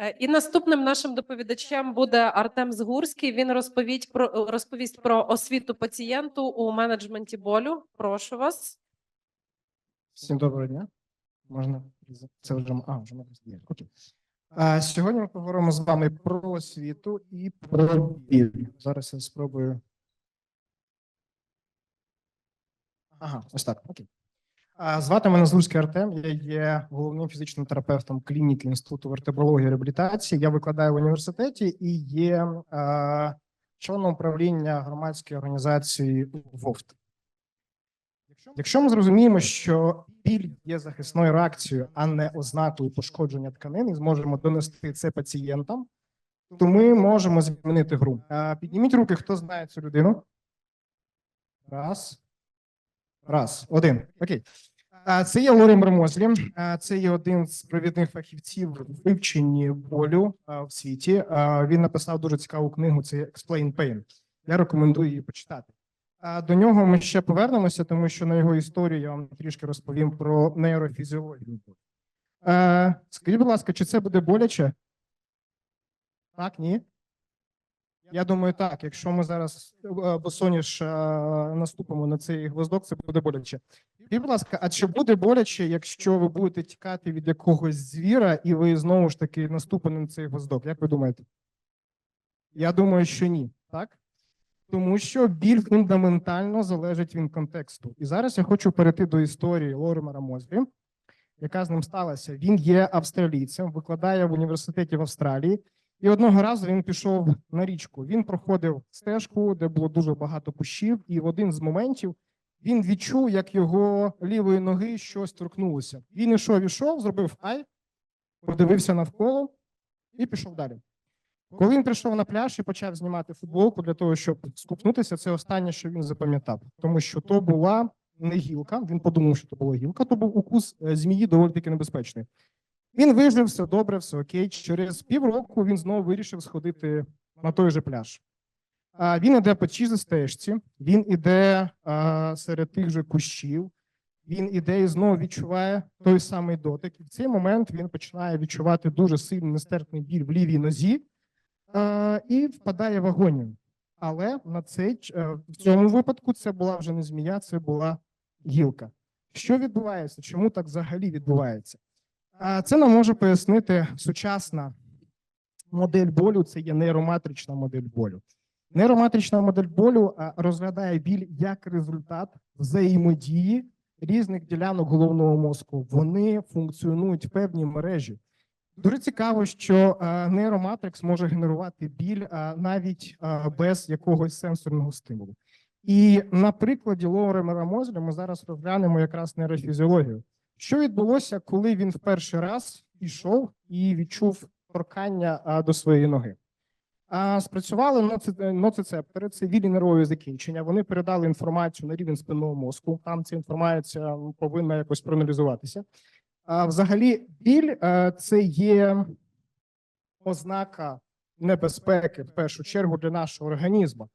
Е, І наступним нашим доповідачем буде Артем Згурський. Він розповість про розповість про освіту пацієнту у менеджменті болю. Прошу вас. Всім доброго дня. Можна це вже а, вже. Окей. А, сьогодні ми поговоримо з вами про освіту і про біль. Зараз я спробую. Ага, ось так. Окей. Звати мене Злурський Артем. Я є головним фізичним терапевтом клініки Інституту вертебрології і реабілітації. Я викладаю в університеті і є а, членом управління громадської організації ВОВТ. Якщо ми зрозуміємо, що біль є захисною реакцією, а не ознакою пошкодження тканин, і зможемо донести це пацієнтам, то ми можемо змінити гру. А, Підніміть руки, хто знає цю людину. Раз. Раз. Один. Окей. Це є Лорі Мермозлі. Це є один з провідних фахівців в вивченні болю в світі. Він написав дуже цікаву книгу. Це Explain Pain. Я рекомендую її почитати. До нього ми ще повернемося, тому що на його історію я вам трішки розповім про нейрофізіологію. Скажіть, будь ласка, чи це буде боляче? Так, ні? Я думаю, так. Якщо ми зараз е, босоніж е, наступимо на цей гвоздок, це буде боляче. Скажіть, будь ласка, а чи буде боляче, якщо ви будете тікати від якогось звіра, і ви знову ж таки наступите на цей гвоздок? Як ви думаєте? Я думаю, що ні, так? Тому що біль фундаментально залежить від контексту. І зараз я хочу перейти до історії Лоримера Мозлі, яка з ним сталася. Він є австралійцем, викладає в університеті в Австралії. І одного разу він пішов на річку. Він проходив стежку, де було дуже багато кущів, і в один з моментів він відчув, як його лівої ноги щось торкнулося. Він ішов, ішов, зробив ай, подивився навколо і пішов далі. Коли він прийшов на пляж і почав знімати футболку для того, щоб скупнутися, це останнє, що він запам'ятав, тому що то була не гілка. Він подумав, що то була гілка, то був укус е, змії доволі таки небезпечний. Він вижив, все добре, все окей. Через півроку він знову вирішив сходити на той же пляж. Він іде по тій же стежці, він іде серед тих же кущів, він іде і знову відчуває той самий дотик. І в цей момент він починає відчувати дуже сильний нестерпний біль в лівій нозі і впадає в агонію. Але на цей е, в цьому випадку це була вже не змія, це була гілка. Що відбувається? Чому так взагалі відбувається? Це нам може пояснити сучасна модель болю. Це є нейроматрична модель болю. Нейроматрична модель болю розглядає біль як результат взаємодії різних ділянок головного мозку. Вони функціонують в певній мережі. Дуже цікаво, що нейроматрикс може генерувати біль навіть без якогось сенсорного стимулу. І на прикладі Лоуремера Мозля ми зараз розглянемо якраз нейрофізіологію. Що відбулося, коли він в перший раз пішов і відчув торкання до своєї ноги? Спрацювали ноцицептори, це вільні нервові закінчення. Вони передали інформацію на рівень спинного мозку. Там ця інформація повинна якось проаналізуватися. Взагалі, біль е, це є ознака небезпеки в першу чергу для нашого організму.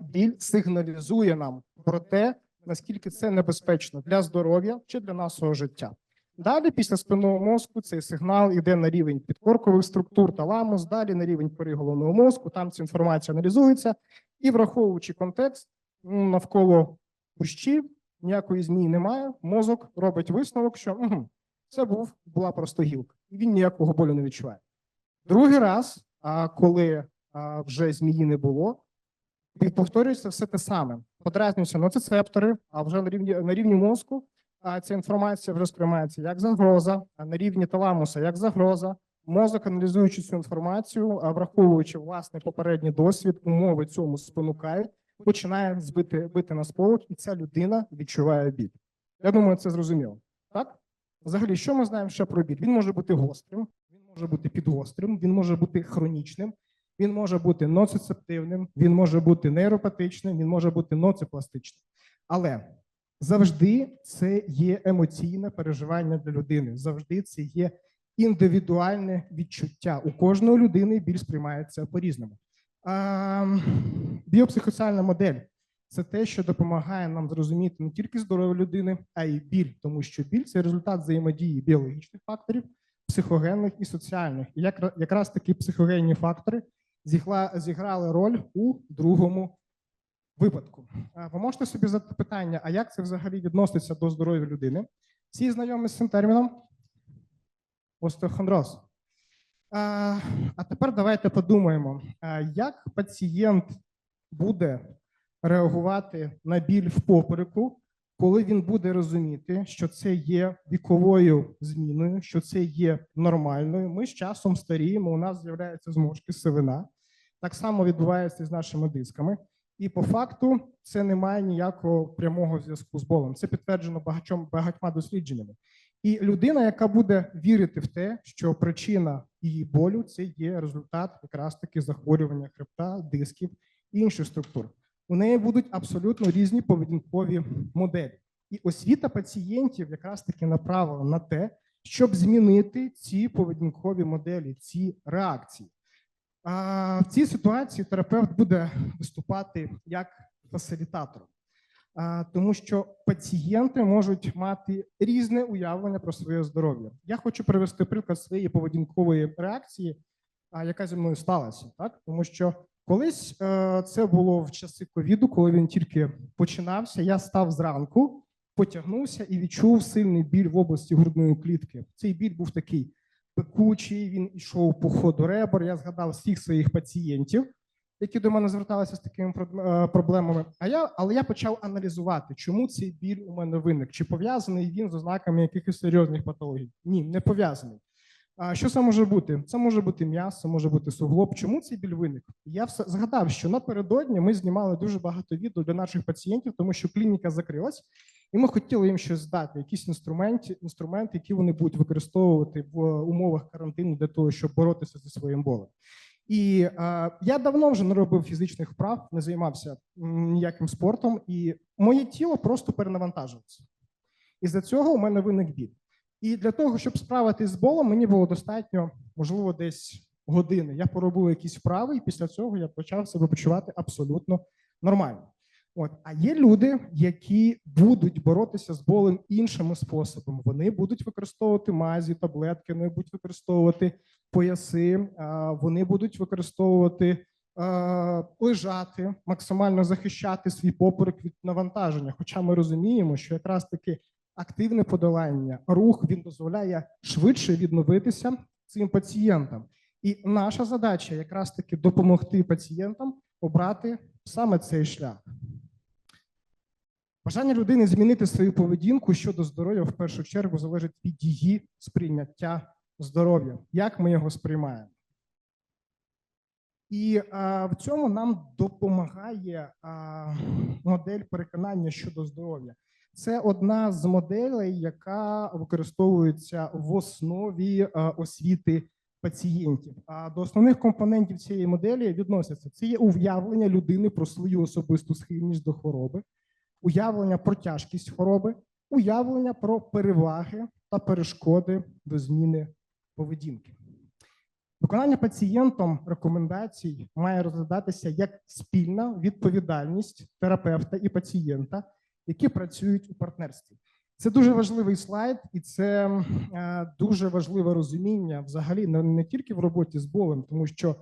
Біль сигналізує нам про те, наскільки це небезпечно для здоров'я чи для нашого життя. Далі, після спинного мозку, цей сигнал йде на рівень підкоркових структур таламус, далі на рівень кори головного мозку. Там ця інформація аналізується, і враховуючи контекст навколо кущів, ніякої змії немає. Мозок робить висновок, що угу, це був була просто гілка, і він ніякого болю не відчуває. Другий раз, коли вже змії не було, повторюється все те саме. Подразнюються ноцицептори, а вже на рівні на рівні мозку а ця інформація вже сприймається як загроза, а на рівні таламуса як загроза. Мозок, аналізуючи цю інформацію, а враховуючи власний попередній досвід, умови цьому спонукають, починає збити бити на сполох, і ця людина відчуває біль. Я думаю, це зрозуміло. Так? Взагалі, що ми знаємо ще про біль? Він може бути гострим, він може бути підгострим, він може бути хронічним, він може бути ноцицептивним, він може бути нейропатичним, він може бути ноципластичним. Але завжди це є емоційне переживання для людини. Завжди це є індивідуальне відчуття. У кожної людини біль сприймається по-різному. А, біопсихосоціальна модель це те, що допомагає нам зрозуміти не тільки здоров'я людини, а й біль, тому що біль це результат взаємодії біологічних факторів психогенних і соціальних. І якраз такі психогенні фактори зіграли роль у другому випадку. Ви можете собі задати питання, а як це взагалі відноситься до здоров'я людини? Всі знайомі з цим терміном? Остеохондроз. А, тепер давайте подумаємо, як пацієнт буде реагувати на біль в попереку, коли він буде розуміти, що це є віковою зміною, що це є нормальною. Ми з часом старіємо, у нас з'являються зморшки, сивина. Так само відбувається з нашими дисками. І по факту це не має ніякого прямого зв'язку з болем. Це підтверджено багатьом багатьма дослідженнями. І людина, яка буде вірити в те, що причина її болю це є результат якраз таки захворювання хребта, дисків і інших структур. У неї будуть абсолютно різні поведінкові моделі. І освіта пацієнтів якраз таки направлена на те, щоб змінити ці поведінкові моделі, ці реакції. В цій ситуації терапевт буде виступати як фасилітатор, тому що пацієнти можуть мати різне уявлення про своє здоров'я. Я хочу привести приклад своєї поведінкової реакції, яка зі мною сталася, так тому що колись е, це було в часи ковіду, коли він тільки починався. Я став зранку, потягнувся і відчув сильний біль в області грудної клітки. Цей біль був такий пекучий, він йшов по ходу ребер. Я згадав всіх своїх пацієнтів, які до мене зверталися з такими е, проблемами. А я, але я почав аналізувати, чому цей біль у мене виник, чи пов'язаний він з ознаками якихось серйозних патологій. Ні, не пов'язаний. А що це може бути? Це може бути м'ясо, може бути суглоб. Чому цей біль виник? Я все згадав, що напередодні ми знімали дуже багато відео для наших пацієнтів, тому що клініка закрилась, і ми хотіли їм щось здати, якісь інструменти, інструменти, які вони будуть використовувати в умовах карантину для того, щоб боротися зі своїм болем. І е, я давно вже не робив фізичних вправ, не займався ніяким спортом, і моє тіло просто перенавантажилося. І за цього у мене виник біль. І для того, щоб справитись з болем, мені було достатньо, можливо, десь години. Я поробив якісь вправи, і після цього я почав себе почувати абсолютно нормально. От, а є люди, які будуть боротися з болем іншими способами. Вони будуть використовувати мазі, таблетки, вони будуть використовувати пояси, вони будуть використовувати лежати, максимально захищати свій поперек від навантаження. Хоча ми розуміємо, що якраз таки активне подолання, рух він дозволяє швидше відновитися цим пацієнтам. І наша задача якраз таки допомогти пацієнтам обрати саме цей шлях. Бажання людини змінити свою поведінку щодо здоров'я в першу чергу залежить від її сприйняття здоров'я, як ми його сприймаємо. І а, в цьому нам допомагає а, модель переконання щодо здоров'я. Це одна з моделей, яка використовується в основі а, освіти пацієнтів. А до основних компонентів цієї моделі відносяться це є уявлення людини про свою особисту схильність до хвороби, уявлення про тяжкість хвороби, уявлення про переваги та перешкоди до зміни поведінки. Виконання пацієнтом рекомендацій має розглядатися як спільна відповідальність терапевта і пацієнта, які працюють у партнерстві. Це дуже важливий слайд, і це е, дуже важливе розуміння взагалі не, не тільки в роботі з болем, тому що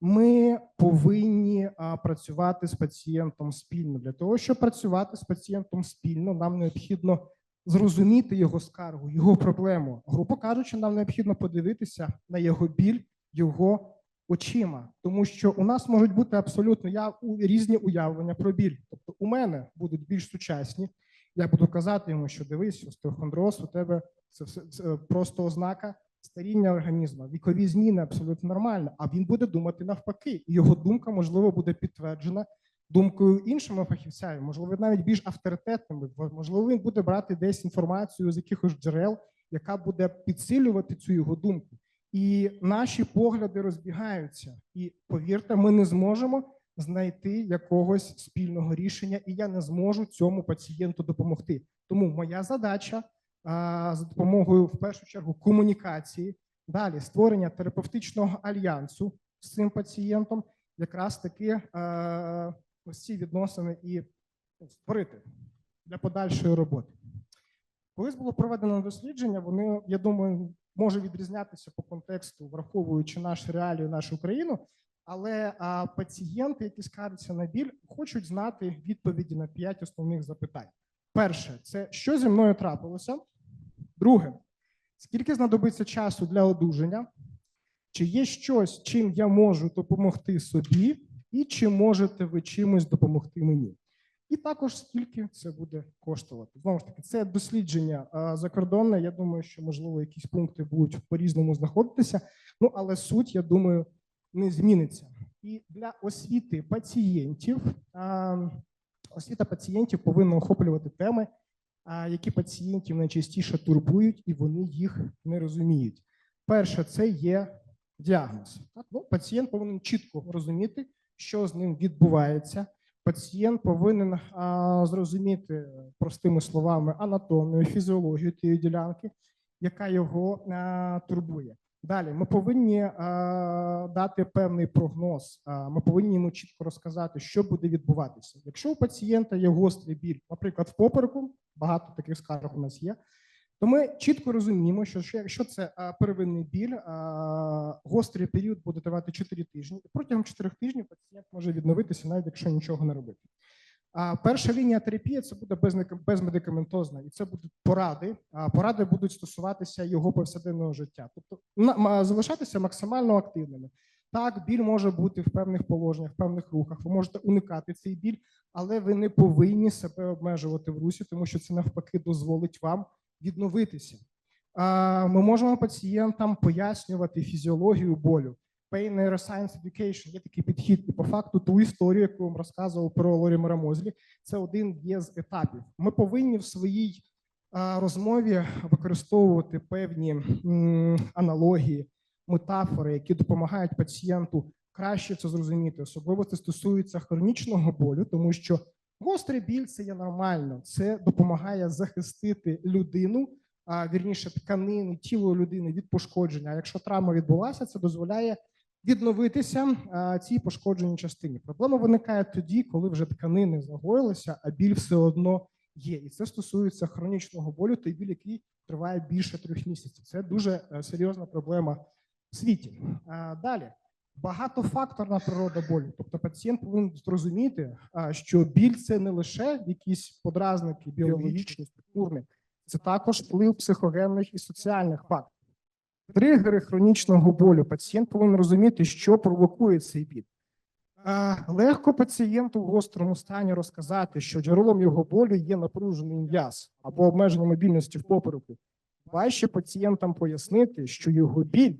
ми повинні працювати з пацієнтом спільно. Для того, щоб працювати з пацієнтом спільно, нам необхідно зрозуміти його скаргу, його проблему. Грубо кажучи, нам необхідно подивитися на його біль, його очима, тому що у нас можуть бути абсолютно я, у- різні уявлення про біль. Тобто, у мене будуть більш сучасні. Я буду казати йому, що дивись, остеохондроз, у тебе це все це просто ознака старіння організму, вікові зміни абсолютно нормально. А він буде думати навпаки, і його думка можливо буде підтверджена думкою іншими фахівцями, можливо, навіть більш авторитетними. Можливо, він буде брати десь інформацію з якихось джерел, яка буде підсилювати цю його думку. І наші погляди розбігаються. І повірте, ми не зможемо знайти якогось спільного рішення, і я не зможу цьому пацієнту допомогти. Тому моя задача за допомогою в першу чергу комунікації, далі створення терапевтичного альянсу з цим пацієнтом, якраз таки е, ось ці відносини і створити для подальшої роботи. Колись було проведено дослідження, вони, я думаю, може відрізнятися по контексту, враховуючи нашу реалію, нашу Україну. Але а, пацієнти, які скаржаться на біль, хочуть знати відповіді на п'ять основних запитань. Перше, це що зі мною трапилося. Друге, скільки знадобиться часу для одужання? Чи є щось, чим я можу допомогти собі, і чи можете ви чимось допомогти мені? І також скільки це буде коштувати. Знову ж таки, це дослідження закордонне. Я думаю, що можливо якісь пункти будуть по-різному знаходитися. Ну але суть, я думаю, не зміниться. І для освіти пацієнтів освіта пацієнтів повинна охоплювати теми, які пацієнтів найчастіше турбують, і вони їх не розуміють. Перше, це є діагноз. Так? Ну, пацієнт повинен чітко розуміти, що з ним відбувається. Пацієнт повинен а, зрозуміти простими словами анатомію, фізіологію тієї ділянки, яка його а, турбує. Далі ми повинні а, дати певний прогноз. А, ми повинні йому чітко розказати, що буде відбуватися. Якщо у пацієнта є гострий біль, наприклад, в попереку, багато таких скарг у нас є. То ми чітко розуміємо, що якщо це первинний біль, гострий період буде тривати 4 тижні, і протягом 4 тижнів пацієнт може відновитися, навіть якщо нічого не робити. А перша лінія терапії це буде безмедикаментозна, і це будуть поради. А поради будуть стосуватися його повсякденного життя, тобто залишатися максимально активними. Так, біль може бути в певних положеннях, в певних рухах. Ви можете уникати цей біль, але ви не повинні себе обмежувати в русі, тому що це навпаки дозволить вам відновитися. Ми можемо пацієнтам пояснювати фізіологію болю. Pain Neuroscience Education є такий підхід, і по факту ту історію, яку я вам розказував про Лорі Мозлі, це один є з етапів. Ми повинні в своїй розмові використовувати певні аналогії, метафори, які допомагають пацієнту краще це зрозуміти. Особливо це стосується хронічного болю, тому що гострий біль це є нормально. Це допомагає захистити людину, а вірніше тканини, тіло людини від пошкодження. А якщо травма відбулася, це дозволяє відновитися а, цій пошкодженій частині. Проблема виникає тоді, коли вже тканини загоїлися, а біль все одно є. І це стосується хронічного болю, той біль, який триває більше трьох місяців. Це дуже е, серйозна проблема світі. Далі багатофакторна природа болю. Тобто пацієнт повинен зрозуміти, що біль це не лише якісь подразники біологічні, структурні, це також вплив психогенних і соціальних факторів. Тригери хронічного болю. Пацієнт повинен розуміти, що провокує цей біль. Легко пацієнту в гострому стані розказати, що джерелом його болю є напружений м'яз або обмеження мобільності в попереку. Важче пацієнтам пояснити, що його біль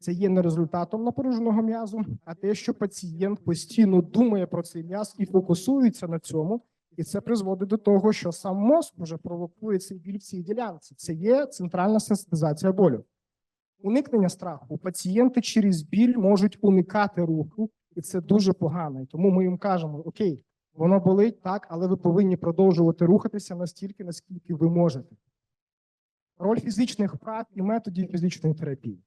це є не результатом напруженого м'язу, а те, що пацієнт постійно думає про цей м'яз і фокусується на цьому, і це призводить до того, що сам мозк вже провокує цей біль в цій ділянці. Це є центральна сенситизація болю. Уникнення страху. Пацієнти через біль можуть уникати руху, і це дуже погано. І тому ми їм кажемо: Окей, воно болить так, але ви повинні продовжувати рухатися настільки, наскільки ви можете. Роль фізичних вправ і методів фізичної терапії.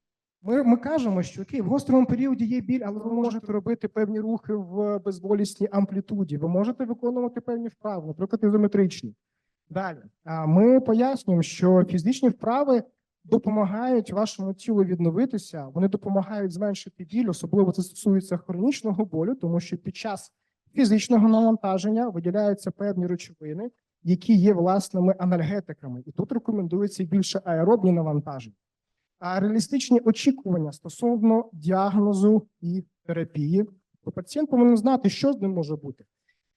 Ми, ми кажемо, що окей, в гострому періоді є біль, але ви можете робити певні рухи в безболісній амплітуді. Ви можете виконувати певні вправи, наприклад, ізометричні. Далі а ми пояснюємо, що фізичні вправи допомагають вашому тілу відновитися. Вони допомагають зменшити біль, особливо це стосується хронічного болю, тому що під час фізичного навантаження виділяються певні речовини, які є власними анальгетиками, і тут рекомендується більше аеробні навантаження. Реалістичні очікування стосовно діагнозу і терапії, то пацієнт повинен знати, що з ним може бути.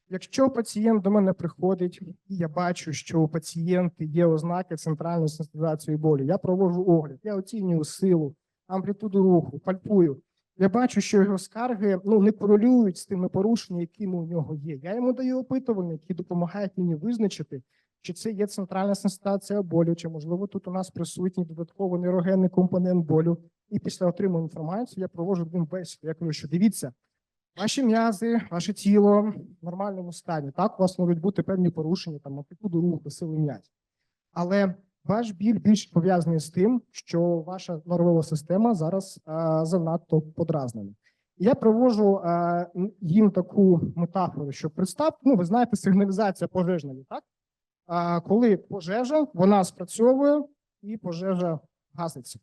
Якщо пацієнт до мене приходить, і я бачу, що у пацієнта є ознаки центральної сенситизації болю, я проводжу огляд, я оцінюю силу, амплітуду руху, пальпую. Я бачу, що його скарги ну не корелюють з тими порушеннями, які у нього є. Я йому даю опитування, які допомагають мені визначити, чи це є центральна сенситація болю, чи можливо тут у нас присутній додатково нейрогенний компонент болю. І після отримання інформації я проводжу ним бесіду. Я кажу, що дивіться, ваші м'язи, ваше тіло в нормальному стані. Так, у вас можуть бути певні порушення, там амплітуду руху, сили м'язів. Але ваш біль більш пов'язаний з тим, що ваша нервова система зараз а, занадто подразнена. Я привожу а, їм таку метафору, що представ, ну ви знаєте, сигналізація пожежна, так? Коли пожежа, вона спрацьовує і пожежа гаситься.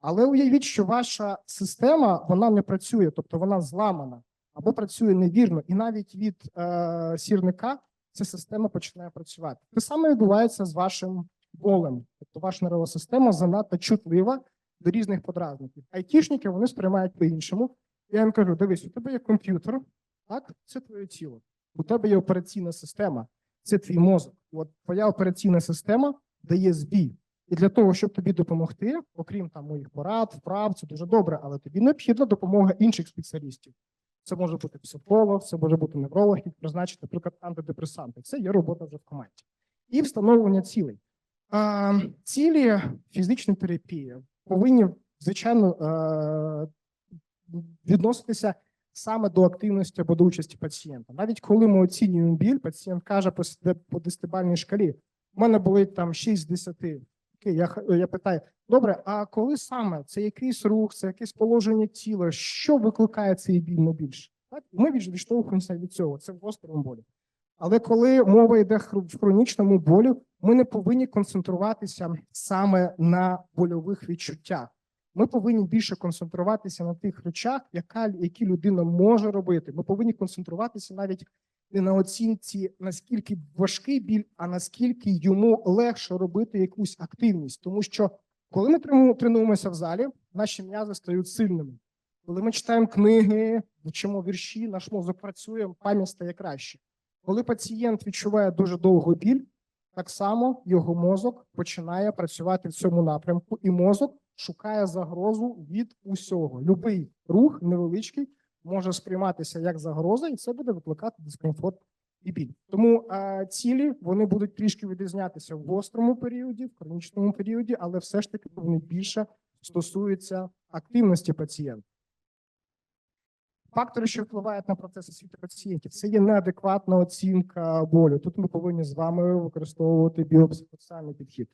Але уявіть, що ваша система вона не працює, тобто вона зламана або працює невірно, і навіть від е, сірника ця система починає працювати. Те саме відбувається з вашим болем. Тобто ваша нервова система занадто чутлива до різних подразників. Айтішники вони сприймають по-іншому. Я їм кажу: дивись, у тебе є комп'ютер, так, це твоє тіло. У тебе є операційна система, це твій мозок. От твоя операційна система дає збій. І для того, щоб тобі допомогти, окрім там моїх порад, вправ, це дуже добре, але тобі необхідна допомога інших спеціалістів. Це може бути психолог, це може бути невролог, який призначить, наприклад, антидепресанти. Це є робота вже в команді. І встановлення цілей. А, цілі фізичної терапії повинні, звичайно, е, відноситися саме до активності або до участі пацієнта. Навіть коли ми оцінюємо біль, пацієнт каже по, десятибальній шкалі: у мене болить там 6 з 10. Окей, я, я питаю: добре, а коли саме це якийсь рух, це якесь положення тіла, що викликає цей біль найбільше? Ми відштовхуємося від цього. Це в гострому болі. Але коли мова йде в хронічному болю, ми не повинні концентруватися саме на больових відчуттях. Ми повинні більше концентруватися на тих речах, яка, які людина може робити. Ми повинні концентруватися навіть не на оцінці, наскільки важкий біль, а наскільки йому легше робити якусь активність. Тому що коли ми тренуємося в залі, наші м'язи стають сильними. Коли ми читаємо книги, вчимо вірші, наш мозок працює, пам'ять стає краще. Коли пацієнт відчуває дуже довго біль, так само його мозок починає працювати в цьому напрямку, і мозок шукає загрозу від усього. Любий рух невеличкий може сприйматися як загроза, і це буде викликати дискомфорт і біль. Тому е, цілі вони будуть трішки відрізнятися в гострому періоді, в хронічному періоді, але все ж таки вони більше стосуються активності пацієнта. Фактори, що впливають на процес освіти пацієнтів, це є неадекватна оцінка болю. Тут ми повинні з вами використовувати біопсихосоціальний підхід.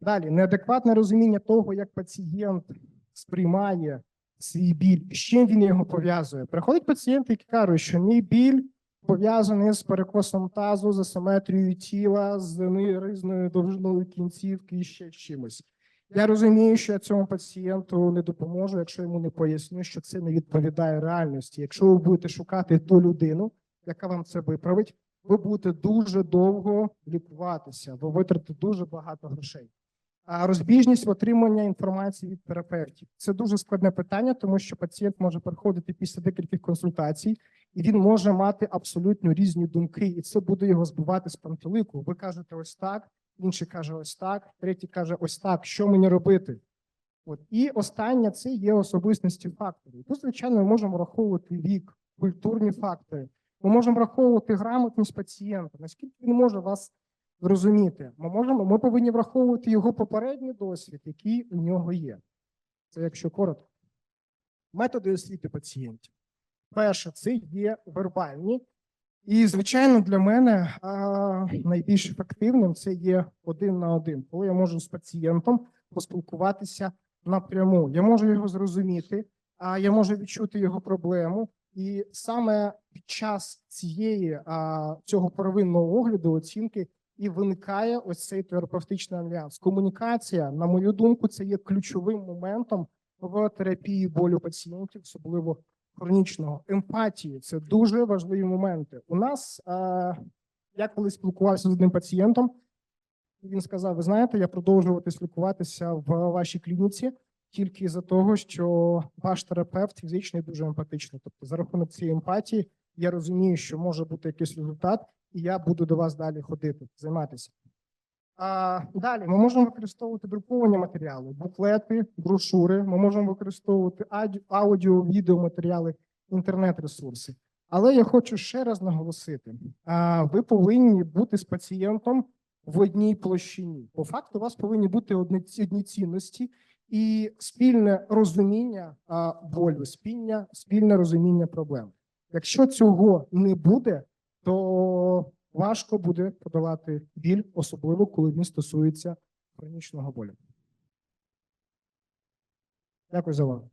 Далі неадекватне розуміння того, як пацієнт сприймає свій біль, з чим він його пов'язує. Приходить пацієнт, який каже, що мій біль пов'язаний з перекосом тазу, з асиметрією тіла, з ризною довжиною кінцівки і ще чимось. Я розумію, що я цьому пацієнту не допоможу, якщо йому не поясню, що це не відповідає реальності. Якщо ви будете шукати ту людину, яка вам це виправить, ви будете дуже довго лікуватися, ви витратите дуже багато грошей. А розбіжність отримання інформації від терапевтів це дуже складне питання, тому що пацієнт може приходити після декількох консультацій, і він може мати абсолютно різні думки, і це буде його збивати з пантелику. Ви кажете ось так, інший каже ось так, третій каже ось так. Що мені робити? От і останнє це є особистості фактори. Тут, звичайно, ми можемо враховувати вік, культурні фактори. Ми можемо враховувати грамотність пацієнта, наскільки він може вас зрозуміти. Ми можемо, ми повинні враховувати його попередній досвід, який у нього є. Це якщо коротко. Методи освіти пацієнтів. Перше, це є вербальні. І, звичайно, для мене найбільш ефективним це є один на один, коли я можу з пацієнтом поспілкуватися напряму. Я можу його зрозуміти, а я можу відчути його проблему. І саме під час цієї цього первинного огляду оцінки і виникає ось цей терапевтичний альянс. Комунікація, на мою думку, це є ключовим моментом в терапії болю пацієнтів, особливо хронічного. Емпатії це дуже важливі моменти. У нас е, я коли спілкувався з одним пацієнтом, він сказав: Ви знаєте, я продовжувати лікуватися в вашій клініці тільки за того, що ваш терапевт фізичний дуже емпатичний. Тобто, за рахунок цієї емпатії, я розумію, що може бути якийсь результат, і я буду до вас далі ходити, займатися. Далі ми можемо використовувати друковані матеріали, буклети, брошури. Ми можемо використовувати аудіо, відеоматеріали, інтернет-ресурси. Але я хочу ще раз наголосити: ви повинні бути з пацієнтом в одній площині. По факту, у вас повинні бути одні, цінності і спільне розуміння болю, спільне, спільне розуміння проблем. Якщо цього не буде, то важко буде подолати біль, особливо коли він стосується хронічного болю. Дякую за увагу.